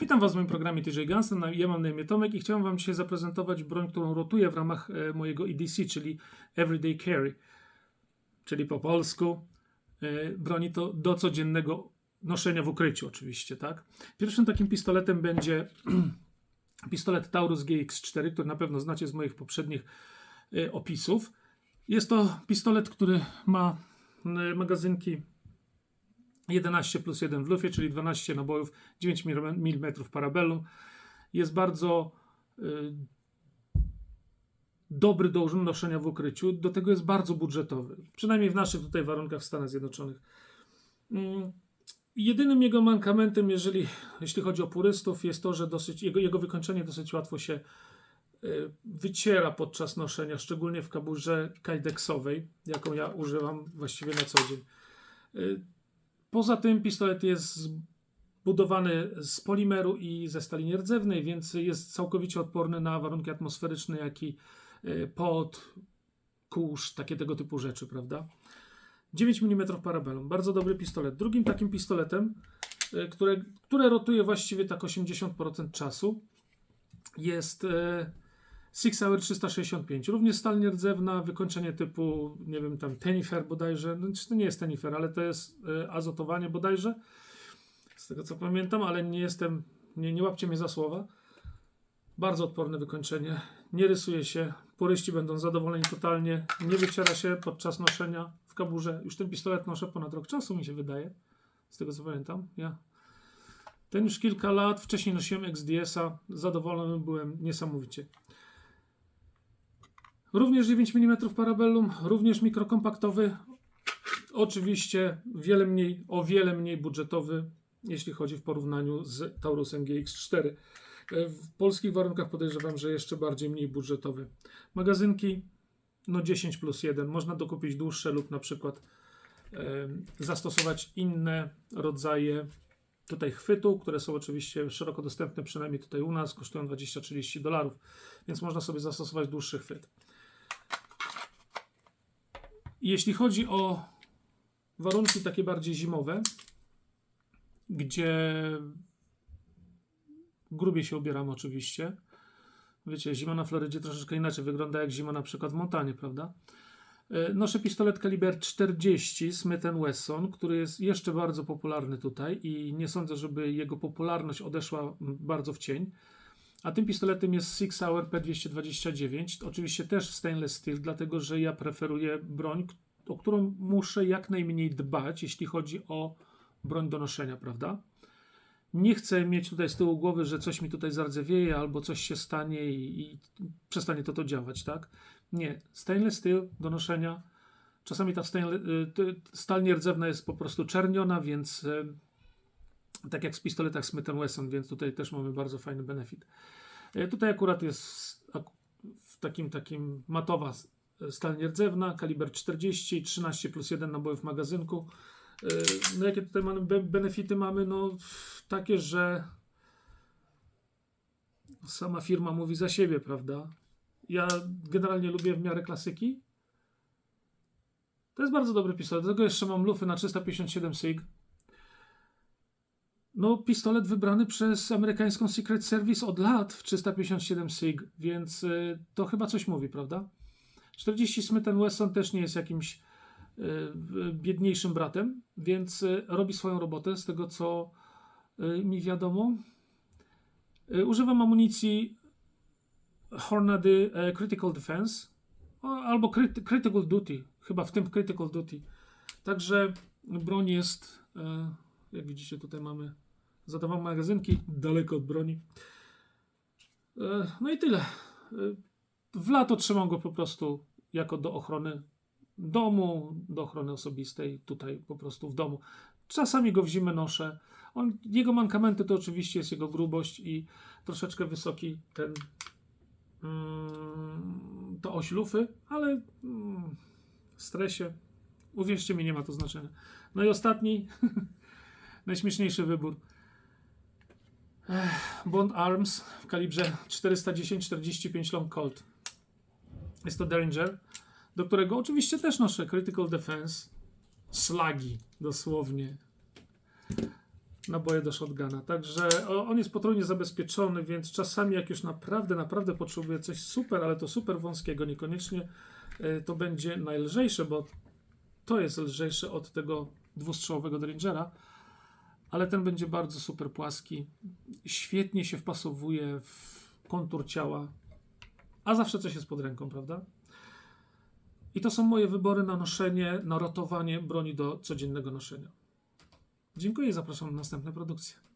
Witam Was w moim programie TJ Guns. Na- Ja mam na imię Tomek i chciałem Wam dzisiaj zaprezentować broń, którą rotuję w ramach e, mojego EDC, czyli Everyday Carry, czyli po polsku e, broni to do codziennego noszenia w ukryciu oczywiście, tak? Pierwszym takim pistoletem będzie pistolet Taurus GX4, który na pewno znacie z moich poprzednich e, opisów. Jest to pistolet, który ma magazynki 11 plus 1 w lufie, czyli 12 nabojów, 9 mm parabellum. Jest bardzo y, dobry do noszenia w ukryciu, do tego jest bardzo budżetowy, przynajmniej w naszych tutaj warunkach w Stanach Zjednoczonych. Mm, Jedynym jego mankamentem, jeżeli, jeśli chodzi o purystów, jest to, że dosyć, jego, jego wykończenie dosyć łatwo się y, wyciera podczas noszenia, szczególnie w kaburze kajdeksowej, jaką ja używam właściwie na co dzień. Y, Poza tym pistolet jest zbudowany z polimeru i ze stali nierdzewnej, więc jest całkowicie odporny na warunki atmosferyczne, jak i y, pot, kurz, takie tego typu rzeczy, prawda? 9 mm parabellum, bardzo dobry pistolet. Drugim takim pistoletem, y, które, które rotuje właściwie tak 80% czasu, jest e, Six Hour 365. Również stal nierdzewna, wykończenie typu, nie wiem, tam tenifer bodajże. No, czy to nie jest tenifer, ale to jest e, azotowanie bodajże. Z tego co pamiętam, ale nie jestem, nie, nie łapcie mnie za słowa. Bardzo odporne wykończenie. Nie rysuje się. Puryści będą zadowoleni totalnie. Nie wyciera się podczas noszenia w kaburze. Już ten pistolet noszę ponad rok czasu, mi się wydaje. Z tego co pamiętam. Ja ten już kilka lat. Wcześniej nosiłem XDS-a. Zadowolony byłem niesamowicie. Również 9 mm parabellum, również mikrokompaktowy. Oczywiście wiele mniej, o wiele mniej budżetowy, jeśli chodzi w porównaniu z Taurusem GX4. E, W polskich warunkach podejrzewam, że jeszcze bardziej mniej budżetowy. Magazynki no 10 plus 1. Można dokupić dłuższe lub na przykład e, zastosować inne rodzaje tutaj chwytu, które są oczywiście szeroko dostępne, przynajmniej tutaj u nas, kosztują 20-30 dolarów, więc można sobie zastosować dłuższy chwyt. Jeśli chodzi o warunki takie bardziej zimowe, gdzie grubiej się ubieramy oczywiście. Wiecie, zima na Florydzie troszeczkę inaczej wygląda jak zima na przykład w Montanie, prawda? E, Noszę pistolet kaliber 40 Smith Wesson, który jest jeszcze bardzo popularny tutaj i nie sądzę, żeby jego popularność odeszła bardzo w cień. A tym pistoletem jest Six Hour P229, oczywiście też stainless steel, dlatego że ja preferuję broń, o którą muszę jak najmniej dbać, jeśli chodzi o broń do noszenia, prawda? Nie chcę mieć tutaj z tyłu głowy, że coś mi tutaj zardzewieje albo coś się stanie i, i przestanie to to działać, tak? Nie. Stainless steel do noszenia. Czasami ta y, stal nierdzewna jest po prostu czerniona, więc y, tak jak w pistoletach Smith Wesson, więc tutaj też mamy bardzo fajny benefit. Y, Tutaj akurat jest w takim takim matowa stal nierdzewna, kaliber 40, 13 plus 1 nabojów w magazynku. Y, No jakie tutaj mamy be- benefity mamy? No takie, że sama firma mówi za siebie, prawda? Ja generalnie lubię w miarę klasyki. To jest bardzo dobry pistolet. Do tego jeszcze mam lufy na 357 SIG. No, pistolet wybrany przez amerykańską Secret Service od lat w 357 SIG, więc y, to chyba coś mówi, prawda? 40 Smith Wesson też nie jest jakimś y, biedniejszym bratem, więc y, robi swoją robotę z tego, co mi wiadomo. Używam amunicji Hornady e, Critical Defense albo crit, Critical Duty, chyba w tym Critical Duty. Także broń jest, e, jak widzicie, tutaj mamy zadawam magazynki daleko od broni. E, no i tyle. E, w lato trzymam go po prostu jako do ochrony domu, do ochrony osobistej, tutaj po prostu w domu. Czasami go w zimę noszę. On, jego mankamenty to oczywiście jest jego grubość i troszeczkę wysoki ten mm, to oś lufy, ale mm, stresie uwierzcie mi, nie ma to znaczenia. No i ostatni, najśmieszniejszy wybór. Bond Arms w kalibrze 410-45 Long Colt. Jest to Derringer, do którego oczywiście też noszę Critical Defense. Slagi, dosłownie. naboje do shotguna. Także on jest potrójnie zabezpieczony, więc czasami jak już naprawdę, naprawdę potrzebuję coś super, ale to super wąskiego, niekoniecznie y, to będzie najlżejsze, bo to jest lżejsze od tego dwustrzałowego Derringera, ale ten będzie bardzo super płaski. Świetnie się wpasowuje w kontur ciała, a zawsze coś jest pod ręką, prawda? I to są moje wybory na noszenie, na rotowanie broni do codziennego noszenia. Dziękuję i zapraszam na następne produkcje.